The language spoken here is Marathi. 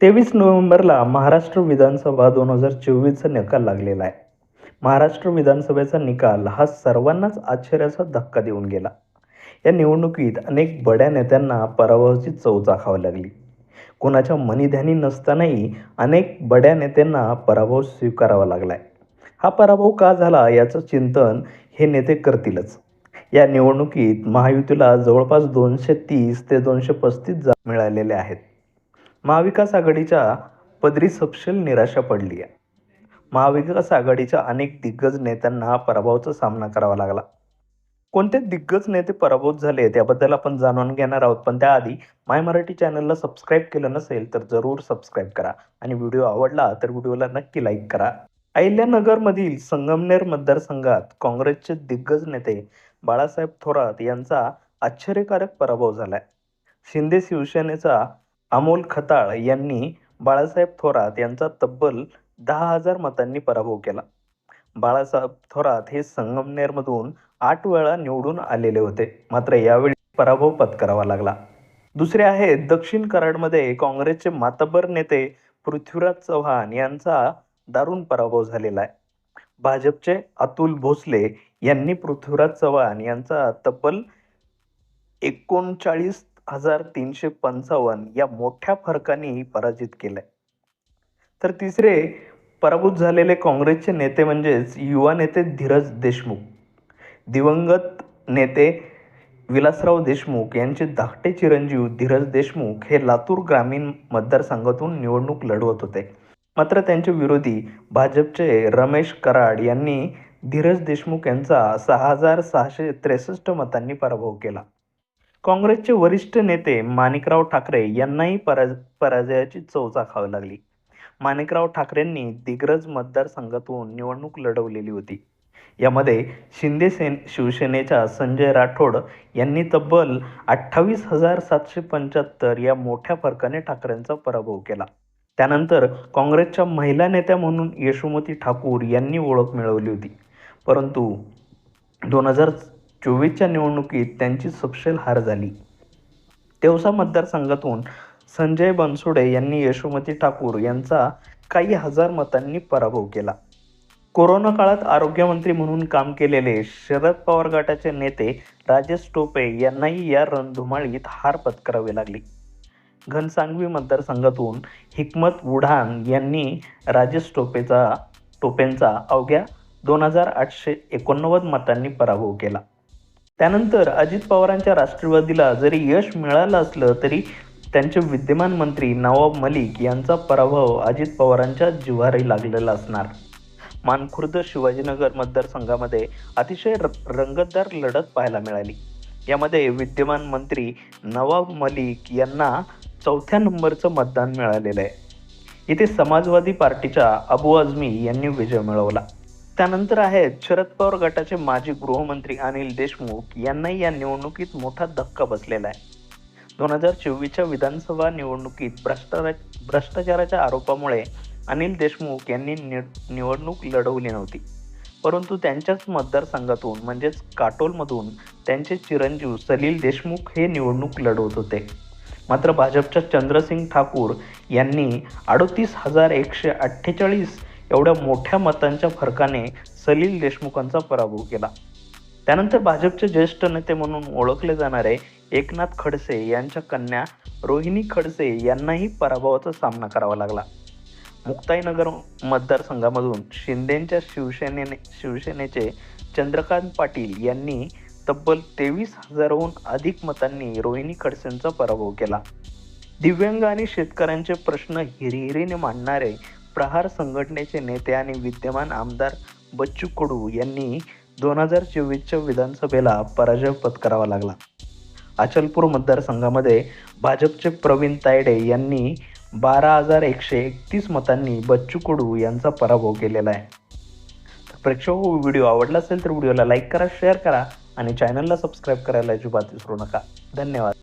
तेवीस नोव्हेंबरला महाराष्ट्र विधानसभा दोन हजार चोवीसचा निकाल लागलेला आहे. महाराष्ट्र विधानसभेचा निकाल हा सर्वांनाच आश्चर्याचा धक्का देऊन गेला. या निवडणुकीत अनेक बड्या नेत्यांना पराभवाची चव चाखावी लागली. कोणाच्या मनीध्यानी नसतानाही अनेक बड्या नेत्यांना पराभव स्वीकारावा लागलाय. हा पराभव का झाला याचं चिंतन हे नेते करतीलच. या निवडणुकीत महायुतीला जवळपास दोनशे तीस ते दोनशे पस्तीस जा मिळालेले आहेत. महाविकास आघाडीच्या पदरी सपशेल निराशा पडली आहे महाविकास आघाडीच्या अनेक दिग्गज नेत्यांना पराभवाचा सामना करावा लागला. कोणते दिग्गज नेते पराभूत झाले त्याबद्दल आपण जाणून घेणार आहोत पण त्याआधी माय मराठी चॅनलला सबस्क्राईब केलं नसेल तर जरूर सबस्क्राईब करा आणि व्हिडिओ आवडला तर व्हिडिओला नक्की लाईक करा. अहिल्यानगरमधील संगमनेर मतदारसंघात काँग्रेसचे दिग्गज नेते बाळासाहेब थोरात यांचा आश्चर्यकारक पराभव झालाय. शिंदे शिवसेनेचा अमोल खताळ यांनी बाळासाहेब थोरात यांचा तब्बल दहा हजार मतांनी पराभव केला. बाळासाहेब थोरात हे संगमनेरमधून आठ वेळा निवडून आलेले होते. मात्र यावेळी पराभव पत्करावा लागला. दुसरे आहे दक्षिण कराडमध्ये काँग्रेसचे मातबर नेते पृथ्वीराज चव्हाण यांचा दारुण पराभव झालेला आहे. भाजपचे अतुल भोसले यांनी पृथ्वीराज चव्हाण यांचा तब्बल एकोणचाळीस हजार तीनशे पंचावन्न या मोठ्या फरकाने पराजित केलंय. तर तिसरे पराभूत झालेले काँग्रेसचे नेते म्हणजेच युवा नेते धीरज देशमुख दिवंगत नेते विलासराव देशमुख यांचे धाकटे चिरंजीव धीरज देशमुख हे लातूर ग्रामीण मतदारसंघातून निवडणूक लढवत होते. मात्र त्यांचे विरोधी भाजपचे रमेश कराड यांनी धीरज देशमुख यांचा सहा हजार सहाशे त्रेसष्ट मतांनी पराभव केला. काँग्रेसचे वरिष्ठ नेते माणिकराव ठाकरे यांनाही पराज पराजयाची चव चाखावी लागली. माणिकराव ठाकरेंनी दिग्रज मतदारसंघातून निवडणूक लढवलेली होती. यामध्ये शिंदे सेन शिवसेनेच्या संजय राठोड यांनी तब्बल अठ्ठावीस हजार सातशे पंच्याहत्तर या मोठ्या फरकाने ठाकरेंचा पराभव केला. त्यानंतर काँग्रेसच्या महिला नेत्या म्हणून यशोमती ठाकूर यांनी ओळख मिळवली होती. परंतु दोन हजार चोवीसच्या निवडणुकीत त्यांची सपशेल हार झाली. तेवसा मतदारसंघातून संजय बनसोडे यांनी यशोमती ठाकूर यांचा काही हजार मतांनी पराभव केला. कोरोना काळात आरोग्यमंत्री म्हणून काम केलेले शरद पवार गटाचे नेते राजेश टोपे यांनाही या रणधुमाळीत हार पत्करावी लागली. घनसांगवी मतदारसंघातून हिकमत उढान यांनी राजेश टोपेचा टोपेंचा अवघ्या दोन हजार आठशे एकोणनव्वद मतांनी पराभव केला. त्यानंतर अजित पवारांच्या राष्ट्रवादीला जरी यश मिळालं असलं तरी त्यांचे विद्यमान मंत्री नवाब मलिक यांचा पराभव अजित पवारांच्या जिव्हारी लागलेला असणार. मानखुर्द शिवाजीनगर मतदारसंघामध्ये अतिशय र रंगतदार लढत पाहायला मिळाली. यामध्ये विद्यमान मंत्री नवाब मलिक यांना चौथ्या नंबरचं मतदान मिळालेलं आहे. इथे समाजवादी पार्टीच्या अबू आझमी यांनी विजय मिळवला. त्यानंतर आहेत शरद पवार गटाचे माजी गृहमंत्री अनिल देशमुख यांनाही या निवडणुकीत मोठा धक्का बसलेला आहे. दोन हजार चोवीसच्या विधानसभा निवडणुकीत भ्रष्टाचार भ्रष्टाचाराच्या आरोपामुळे अनिल देशमुख यांनी निवडणूक लढवली नव्हती. परंतु त्यांच्याच मतदारसंघातून म्हणजेच काटोलमधून त्यांचे चिरंजीव सलील देशमुख हे निवडणूक लढवत होते. मात्र भाजपच्या चंद्रसिंग ठाकूर यांनी अडोतीस हजार एकशे अठ्ठेचाळीस एवढ्या मोठ्या मतांच्या फरकाने सलील देशमुखांचा पराभव केला. त्यानंतर भाजपचे ज्येष्ठ नेते म्हणून ओळखले जाणारे एकनाथ खडसे यांच्या कन्या रोहिणी खडसे यांनाही पराभवाचा सामना करावा लागला. मुक्ताईनगर मतदारसंघामधून शिंदेच्या शिवसेनेने शिवसेनेचे चंद्रकांत पाटील यांनी तब्बल तेवीस हजारहून अधिक मतांनी रोहिणी खडसेंचा पराभव केला. दिव्यांग आणि शेतकऱ्यांचे प्रश्न हिरिहिरीने मांडणारे प्रहार संघटनेचे नेते आणि विद्यमान आमदार बच्चू कडू यांनी दोन हजार चोवीसच्या विधानसभेला पराजय पत्करावा लागला. अचलपूर मतदारसंघामध्ये भाजपचे प्रवीण तायडे यांनी बारा हजार एकशे एकतीस मतांनी बच्चू कडू यांचा पराभव केलेला आहे. तर प्रेक्षक हो, व्हिडिओ आवडला असेल तर व्हिडिओला लाईक करा शेअर करा आणि चॅनलला सबस्क्राईब करायला अजिबात विसरू नका. धन्यवाद.